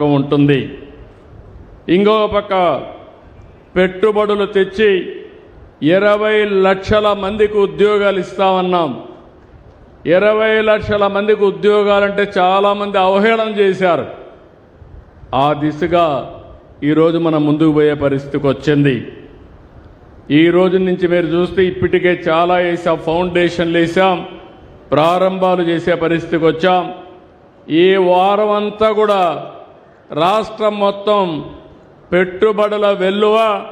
జ్ఞాపకం ఉంటుంది. ఇంకో పక్క పెట్టుబడులు తెచ్చి ఇరవై లక్షల మందికి ఉద్యోగాలు ఇస్తామన్నాం. ఇరవై లక్షల మందికి ఉద్యోగాలంటే చాలామంది అవహేళన చేశారు. ఆ దిశగా ఈరోజు మనం ముందుకు పోయే పరిస్థితికి వచ్చింది. ఈ రోజు నుంచి మీరు చూస్తే ఇప్పటికే చాలా వేసాం ఫౌండేషన్లు వేసాం ప్రారంభాలు చేసే పరిస్థితికి వచ్చాం. ఈ వారం అంతా కూడా రాష్ట్రం మొత్తం పెట్టుబడుల వెల్లువ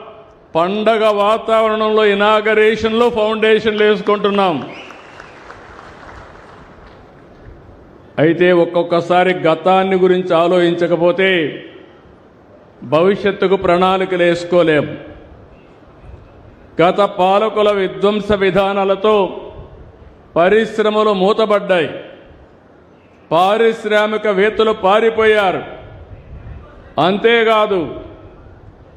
పండగ వాతావరణంలో ఇనాగరేషన్లో ఫౌండేషన్లు వేసుకుంటున్నాం. అయితే ఒక్కొక్కసారి గతాన్ని గురించి ఆలోచించకపోతే భవిష్యత్తుకు ప్రణాళికలు వేసుకోలేం. గత పాలకుల విధ్వంస విధానాలతో పరిశ్రమలు మూతబడ్డాయి పారిశ్రామికవేత్తలు పారిపోయారు. అంతేకాదు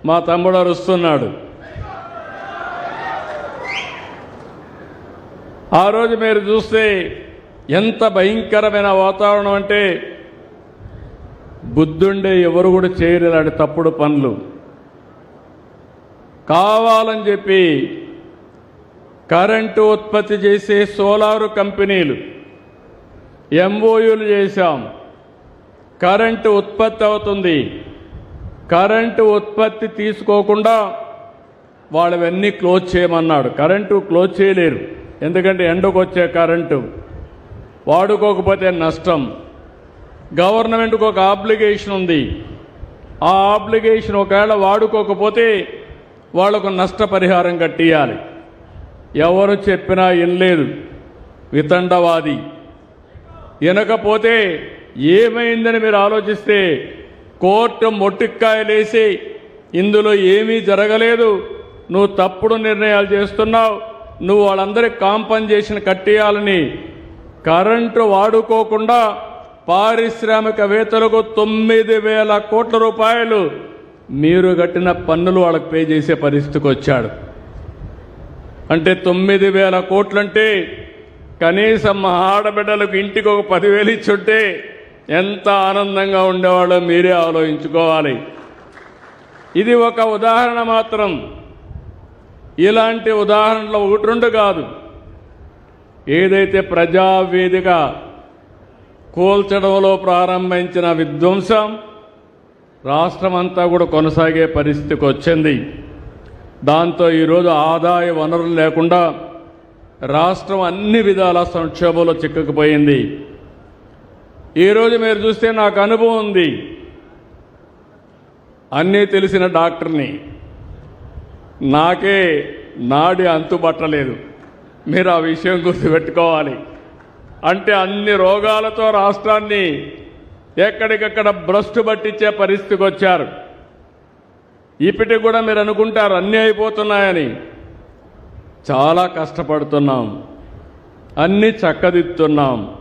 మా తమ్ముడు అరుస్తున్నాడు. ఆ రోజు మీరు చూస్తే ఎంత భయంకరమైన వాతావరణం అంటే బుద్ధుండే ఎవరు కూడా చేయరు ఇలాంటి తప్పుడు పనులు. కావాలని చెప్పి కరెంటు ఉత్పత్తి చేసే సోలారు కంపెనీలు ఎంఓయూలు చేశాం. కరెంటు ఉత్పత్తి అవుతుంది. కరెంటు ఉత్పత్తి తీసుకోకుండా వాళ్ళవన్నీ క్లోజ్ చేయమన్నాడు. కరెంటు క్లోజ్ చేయలేరు. ఎందుకంటే ఎండకు వచ్చే కరెంటు. వాడుకోకపోతే నష్టం. గవర్నమెంట్కి ఒక ఆబ్లిగేషన్ ఉంది. ఆ ఆబ్లిగేషన్ ఒకవేళ వాడుకోకపోతే వాళ్ళకు నష్టపరిహారం కట్టియాలి. ఎవరు చెప్పినా వినలేదు. వితండవాది. వినకపోతే ఏమైందని మీరు ఆలోచిస్తే కోర్టు మొట్టిక్కాయలేసి ఇందులో ఏమీ జరగలేదు. నువ్వు తప్పుడు నిర్ణయాలు చేస్తున్నావు. నువ్వు వాళ్ళందరికీ కాంపన్సేషన్ కట్టేయాలని. కరెంటు వాడుకోకుండా పారిశ్రామికవేత్తలకు తొమ్మిది వేల కోట్ల రూపాయలు మీరు కట్టిన పన్నులు వాళ్ళకి పే చేసే పరిస్థితికి వచ్చాడు. అంటే తొమ్మిది వేల కోట్లంటే కనీసం ఆడబిడ్డలకు ఇంటికి ఒక పదివేలు ఇచ్చుంటే ఎంత ఆనందంగా ఉండేవాళ్ళో మీరే ఆలోచించుకోవాలి. ఇది ఒక ఉదాహరణ మాత్రం. ఇలాంటి ఉదాహరణలు ఒకటి రెండు కాదు. ఏదైతే ప్రజావేదిక కూల్చడంలో ప్రారంభించిన విధ్వంసం రాష్ట్రమంతా కూడా కొనసాగే పరిస్థితికి వచ్చింది. దాంతో ఈరోజు ఆదాయ వనరులు లేకుండా రాష్ట్రం అన్ని విధాల సంక్షోభంలో చిక్కుకుపోయింది. ఈరోజు మీరు చూస్తే నాకు అనుభవం ఉంది. అన్నీ తెలిసిన డాక్టర్ని. నాకే నాడి అంతుబట్టలేదు. మీరు ఆ విషయం గుర్తుపెట్టుకోవాలి. అంటే అన్ని రోగాలతో రాష్ట్రాన్ని ఎక్కడికక్కడ భ్రష్టు పట్టించే పరిస్థితికి వచ్చారు. ఇప్పటికి కూడా మీరు అనుకుంటారు అన్నీ అయిపోతున్నాయని. చాలా కష్టపడుతున్నాం. అన్నీ చక్కదిద్దుతున్నాం.